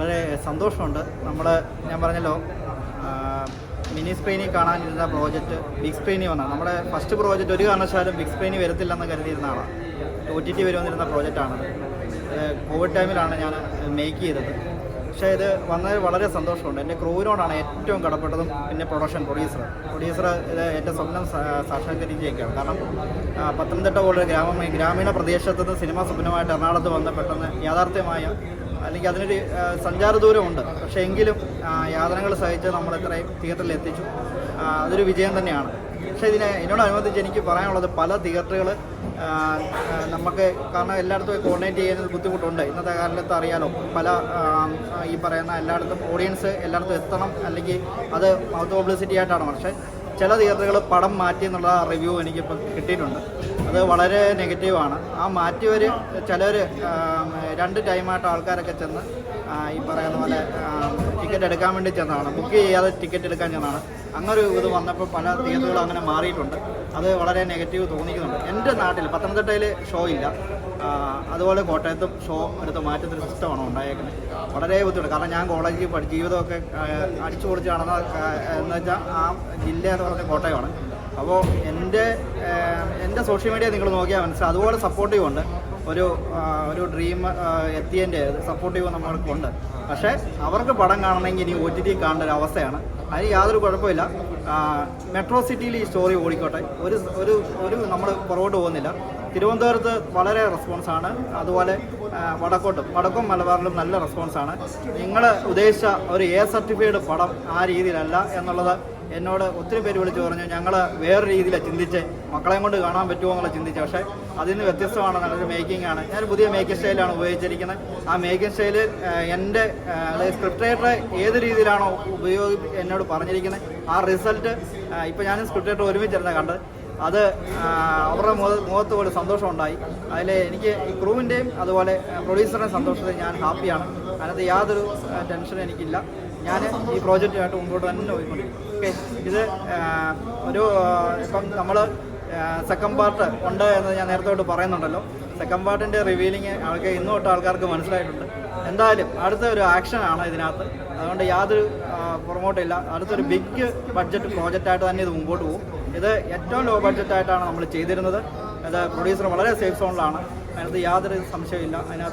വളരെ സന്തോഷമുണ്ട്. നമ്മൾ ഞാൻ പറഞ്ഞല്ലോ മിനി സ്ക്രീനിൽ കാണാനിരുന്ന പ്രോജക്റ്റ് ബിഗ് സ്ക്രീനിൽ വന്ന. നമ്മുടെ ഫസ്റ്റ് പ്രോജക്റ്റ് ഒരു കാരണവശാലും ബിഗ് സ്ക്രീനിൽ വരത്തില്ലെന്ന് കരുതിയിരുന്ന ആളാണ് ഒ ടി ടി വരുമെന്നിരുന്ന പ്രോജക്റ്റാണത് കോവിഡ് ടൈമിലാണ് ഞാൻ മേക്ക് ചെയ്തത്. പക്ഷേ ഇത് വന്നതിൽ വളരെ സന്തോഷമുണ്ട്. എന്റെ ക്രൂവിനോടാണ് ഏറ്റവും കടപ്പെട്ടതും പിന്നെ പ്രൊഡക്ഷൻ പ്രൊഡ്യൂസർ പ്രൊഡ്യൂസർ ഇത് എന്റെ സ്വപ്നം സാക്ഷാത്കരിക്കുകയൊക്കെയാണ്. കാരണം പത്തനംതിട്ട പോലുള്ള ഗ്രാമ ഗ്രാമീണ പ്രദേശത്ത് സിനിമ സ്വപ്നമായിട്ട് എറണാകുളത്ത് വന്ന പെട്ടെന്ന് യാഥാർത്ഥ്യമായ അല്ലെങ്കിൽ അതിനൊരു സഞ്ചാര ദൂരമുണ്ട്. പക്ഷേ എങ്കിലും യാതനകൾ സഹിച്ച് നമ്മൾ ഇത്രയും തിയേറ്ററിൽ എത്തിച്ചു. അതൊരു വിജയം തന്നെയാണ്. പക്ഷേ ഇതിനെ ഇതിനോടനുബന്ധിച്ച് എനിക്ക് പറയാനുള്ളത് പല തിയേറ്ററുകൾ നമുക്ക് കാരണം എല്ലായിടത്തും കോർഡിനേറ്റ് ചെയ്യുന്നത് ബുദ്ധിമുട്ടുണ്ട്. ഇന്നത്തെ കാലത്ത് അറിയാലോ പല ഈ പറയുന്ന എല്ലായിടത്തും ഓഡിയൻസ് എല്ലായിടത്തും എത്തണം. അല്ലെങ്കിൽ അത് മൗത്ത് പബ്ലിസിറ്റി ആയിട്ടാണ്. പക്ഷേ ചില തിയേറ്ററുകൾ പടം മാറ്റി എന്നുള്ള റിവ്യൂ എനിക്കിപ്പോൾ കിട്ടിയിട്ടുണ്ട്. അത് വളരെ നെഗറ്റീവാണ് ആ മാറ്റിയവർ ചിലർ രണ്ട് ടൈമായിട്ട് ആൾക്കാരൊക്കെ ചെന്ന് ഈ പറയുന്ന പോലെ ടിക്കറ്റ് എടുക്കാൻ വേണ്ടി ചെന്നതാണ്. ബുക്ക് ചെയ്യാതെ ടിക്കറ്റ് എടുക്കാൻ ചെന്നതാണ്. അങ്ങനെ ഒരു ഇത് വന്നപ്പോൾ പല തീയതികളും അങ്ങനെ മാറിയിട്ടുണ്ട്. അത് വളരെ നെഗറ്റീവ് തോന്നിക്കുന്നുണ്ട്. എന്റെ നാട്ടിൽ പത്തനംതിട്ടയിൽ ഷോ ഇല്ല. അതുപോലെ കോട്ടയത്തും ഷോ എടുത്ത് മാറ്റുന്നൊരു സിസ്റ്റമാണ് ഉണ്ടായേക്കുന്നത്. വളരെ ബുദ്ധിമുട്ട് കാരണം ഞാൻ കോളേജിൽ പഠി ജീവിതമൊക്കെ അടിച്ചു പൊളിച്ച് നടന്ന എന്ന് വെച്ചാൽ ആ ജില്ല എന്ന് പറഞ്ഞ കോട്ടയമാണ്. അപ്പോൾ എന്റെ എന്റെ സോഷ്യൽ മീഡിയ നിങ്ങൾ നോക്കിയാൽ മനസ്സിലാവും. അതുപോലെ സപ്പോർട്ടീവ് ഉണ്ട്. ഒരു ഒരു ഡ്രീം എത്തിയതിന്റെ സപ്പോർട്ടീവ് നമ്മൾക്കുണ്ട്. പക്ഷേ അവർക്ക് പടം കാണണമെങ്കിൽ ഇനി ഒ ടി ടി കാണേണ്ട ഒരു അവസ്ഥയാണ്. അതിന് യാതൊരു കുഴപ്പമില്ല. മെട്രോ സിറ്റിയിൽ ഈ സ്റ്റോറി ഓടിക്കോട്ടെ. ഒരു ഒരു ഒരു നമ്മൾ പുറകോട്ട് പോകുന്നില്ല. തിരുവനന്തപുരത്ത് വളരെ റെസ്പോൺസാണ് അതുപോലെ വടക്കോട്ടും വടക്കും മലബാറിലും നല്ല റെസ്പോൺസാണ് നിങ്ങൾ ഉദ്ദേശിച്ച ഒരു എ സർട്ടിഫൈഡ് പടം ആ രീതിയിലല്ല എന്നുള്ളത് എന്നോട് ഒത്തിരി പേര് വിളിച്ചു പറഞ്ഞു ഞങ്ങൾ വേറെ രീതിയിലാണ് ചിന്തിച്ച്. മക്കളെയും കൊണ്ട് കാണാൻ പറ്റുമോ എന്നുള്ള ചിന്തിച്ച്. പക്ഷേ അതിൽ നിന്ന് വ്യത്യസ്തമാണ് നല്ലൊരു മേക്കിംഗ് ആണ്. ഞാൻ പുതിയ മേക്കിംഗ് സ്റ്റൈലാണ് ഉപയോഗിച്ചിരിക്കുന്നത്. ആ മേക്കിംഗ് സ്റ്റൈൽ എന്റെ സ്ക്രിപ്റ്റ് റൈറ്റർ ഏത് രീതിയിലാണോ ഉപയോഗി എന്നോട് പറഞ്ഞിരിക്കുന്നത്. ആ റിസൾട്ട് ഇപ്പോൾ ഞാൻ സ്ക്രിപ്റ്റ് റൈറ്റർ ഒരുമിച്ചിരുന്ന കണ്ടത്. അത് അവരുടെ മുഖ മുഖത്ത് പോലെ സന്തോഷമുണ്ടായി അതിൽ എനിക്ക് ക്രൂവിന്റെയും അതുപോലെ പ്രൊഡ്യൂസറിന്റെയും സന്തോഷത്തിൽ ഞാൻ ഹാപ്പിയാണ് അതിനകത്ത് യാതൊരു ടെൻഷനും എനിക്കില്ല. ഞാൻ ഈ പ്രോജക്റ്റുമായിട്ട് മുമ്പോട്ട് തന്നെ പോയിക്കൊണ്ടിരിക്കും ഓക്കെ ഇത് ഒരു ഇപ്പം നമ്മൾ സെക്കൻഡ് പാർട്ട് ഉണ്ട് എന്ന് ഞാൻ നേരത്തെ തൊട്ട് പറയുന്നുണ്ടല്ലോ. സെക്കൻഡ് പാർട്ടിന്റെ റിവീലിംഗ് ആൾക്ക് ഇന്ന് തൊട്ട് ആൾക്കാർക്ക് മനസ്സിലായിട്ടുണ്ട്. എന്തായാലും അടുത്ത ഒരു ആക്ഷനാണ് ഇതിനകത്ത്. അതുകൊണ്ട് യാതൊരു പ്രൊമോട്ടില്ല അടുത്തൊരു ബിഗ് ബഡ്ജറ്റ് പ്രോജക്റ്റായിട്ട് തന്നെ ഇത് മുമ്പോട്ട് പോകും. ഇത് ഏറ്റവും ലോ ബഡ്ജറ്റായിട്ടാണ് നമ്മൾ ചെയ്തിരുന്നത്. അത് പ്രൊഡ്യൂസർ വളരെ സേഫ് സോണിലാണ് അതിനകത്ത് യാതൊരു സംശയമില്ല അതിനകത്ത്